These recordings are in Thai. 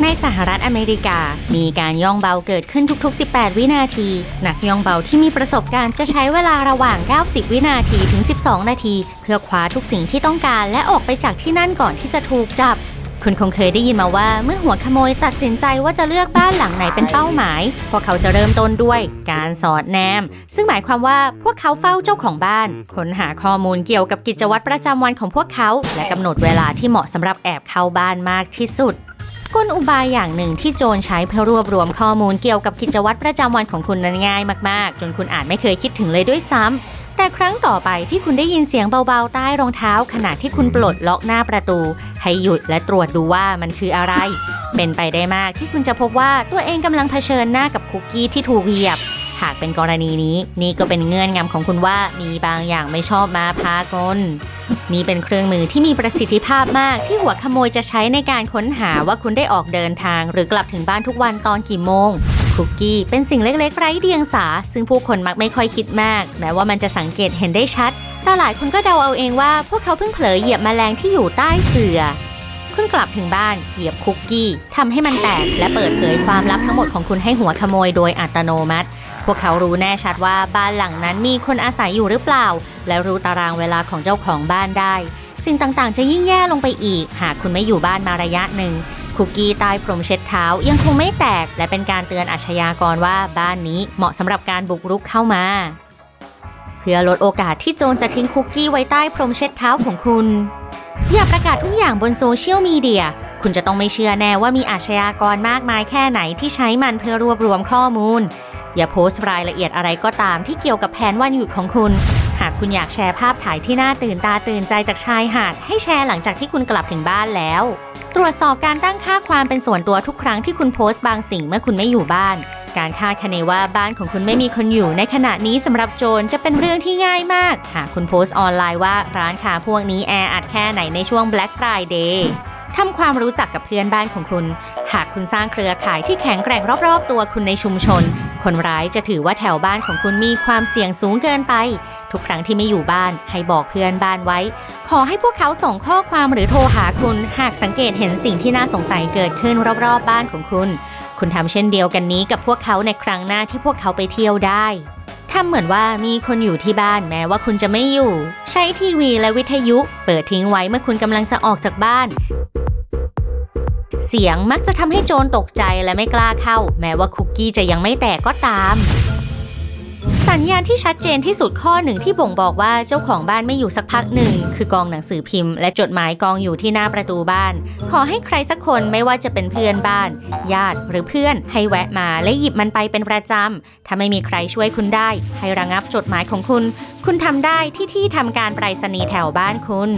ในสหรัฐอเมริกา มีการย่องเบาเกิดขึ้นทุก ๆ 18 วินาที นักย่องเบาที่มีประสบการณ์จะใช้เวลาระหว่าง 90 วินาทีถึง 12 นาที เพื่อคว้าทุกสิ่งที่ต้องการและออกไปจากที่นั่นก่อนที่จะถูกจับ คุณคงเคยได้ยินมาว่าเมื่อหัวขโมยตัดสินใจว่าจะเลือกบ้านหลังไหนเป็นเป้าหมาย พวกเขาจะเริ่มต้นด้วย การสอดแนม ซึ่งหมายความว่าพวกเขาเฝ้าเจ้าของบ้านค้นหาข้อมูลเกี่ยวกับกิจวัตรประจำวันของพวกเขา และกำหนดเวลาที่เหมาะสำหรับแอบเข้าบ้านมากที่สุด กลอุบายอย่างหนึ่งที่โจรใช้เพื่อรวบรวมข้อมูลเกี่ยวกับกิจวัตรประจำวันของคุณนั้นง่ายมากๆ จนคุณอาจไม่เคยคิดถึงเลยด้วยซ้ำแต่ครั้งต่อไปที่คุณได้ยินเสียงเบาๆใต้รองเท้า ขณะที่คุณปลดล็อกหน้าประตู ให้หยุดและตรวจดูว่ามันคืออะไร เป็นไปได้มากที่คุณจะพบว่าตัวเองกำลังเผชิญหน้ากับคุกกี้ที่ถูกเหยียบหากเป็นกรณีนี้นี่ก็เป็นเงื่อนงำของคุณว่ามีบางอย่างไม่ชอบมาพากล นี่เป็นเครื่องมือที่มีประสิทธิภาพมากที่หัวขโมยจะใช้ในการค้นหาว่าคุณได้ออกเดินทาง หรือกลับถึงบ้านทุกวันตอนกี่โมงคุกกี้เป็นสิ่งเล็กๆ ไร้เดียงสา ซึ่งผู้คนมักไม่ค่อยคิดมาก แม้ว่ามันจะสังเกตเห็นได้ชัด แต่หลายคนก็เดาเอาเองว่า พวกเขาเพิ่งเผลอเหยียบแมลงที่อยู่ใต้เสื่อคุณกลับถึงบ้านเหยียบคุกกี้ทำให้มันแตกและเปิดเผยความลับทั้งหมดของคุณให้หัวขโมยโดยอัตโนมัติ พวกเขารู้แน่ชัดว่าบ้านหลังนั้นมีคนอาศัยอยู่หรือเปล่า และรู้ตารางเวลาของเจ้าของบ้านได้ สิ่งต่างๆ จะยิ่งแย่ลงไปอีก หากคุณไม่อยู่บ้านมาระยะหนึ่ง คุกกี้ใต้พรมเช็ดเท้ายังคงไม่แตก และเป็นการเตือนอาชญากรว่าบ้านนี้เหมาะสำหรับการบุกรุกเข้ามา เพื่อลดโอกาสที่โจรจะทิ้งคุกกี้ไว้ใต้พรมเช็ดเท้าของคุณ อย่าประกาศทุกอย่างบนโซเชียลมีเดียคุณจะต้องไม่เชื่อแน่ว่ามีอาชญากรมากมายแค่ไหนที่ใช้มันเพื่อรวบรวมข้อมูล อย่าโพสต์รายละเอียดอะไรก็ตามที่เกี่ยวกับแผนวันหยุดของคุณ หากคุณอยากแชร์ภาพถ่ายที่น่าตื่นตาตื่นใจจากชายหาด ให้แชร์หลังจากที่คุณกลับถึงบ้านแล้ว ตรวจสอบการตั้งค่าความเป็นส่วนตัวทุกครั้งที่คุณโพสต์บางสิ่งเมื่อคุณไม่อยู่บ้าน การคาดคะเนว่าบ้านของคุณไม่มีคนอยู่ในขณะนี้สำหรับโจรจะเป็นเรื่องที่ง่ายมาก หากคุณโพสต์ออนไลน์ว่าร้านค้าพวกนี้แออัดแค่ไหนในช่วง Black Friday ทำความรู้จักกับเพื่อนบ้านของคุณ หากคุณสร้างเครือข่ายที่แข็งแกร่งรอบๆ ตัวคุณในชุมชน คนร้ายจะถือว่าแถวบ้านของคุณมีความเสี่ยงสูงเกินไป ทุกครั้งที่ไม่อยู่บ้านให้บอกเพื่อนบ้านไว้ ขอให้พวกเขาส่งข้อความหรือโทรหาคุณ หากสังเกตเห็นสิ่งที่น่าสงสัยเกิดขึ้นรอบๆ บ้านของคุณ คุณทำเช่นเดียวกันนี้กับพวกเขาในครั้งหน้าที่พวกเขาไปเที่ยวได้ทำเหมือนว่ามีคนอยู่ที่บ้านแม้ว่าคุณจะไม่อยู่ ใช้ทีวีและวิทยุ เปิดทิ้งไว้เมื่อคุณกำลังจะออกจากบ้าน เสียงมักจะทำให้โจรตกใจและไม่กล้าเข้า แม้ว่าคุกกี้จะยังไม่แตกก็ตาม สัญญาณที่ชัดเจนที่สุดข้อหนึ่งที่บ่งบอกว่าเจ้าของบ้านไม่อยู่สักพักหนึ่ง คือกองหนังสือพิมพ์ และจดหมายกองอยู่ที่หน้าประตูบ้าน ขอให้ใครสักคนไม่ว่าจะเป็นเพื่อนบ้าน ญาติหรือเพื่อนให้แวะมาและหยิบมันไปเป็นประจำถ้าไม่มีใครช่วยคุณได้ ให้ระงับจดหมายของคุณ คุณทำได้ที่ที่ทำการไปรษณีย์แถวบ้านคุณ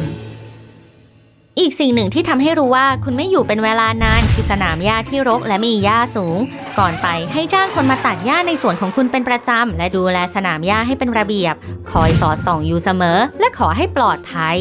อีกสิ่งหนึ่งที่ทำให้รู้ว่าคุณไม่อยู่เป็นเวลานานคือสนามหญ้าที่รกและมีหญ้าสูง ก่อนไปให้จ้างคนมาตัดหญ้าในสวนของคุณเป็นประจำ และดูแลสนามหญ้าให้เป็นระเบียบ คอยสอดส่องอยู่เสมอ และขอให้ปลอดภัย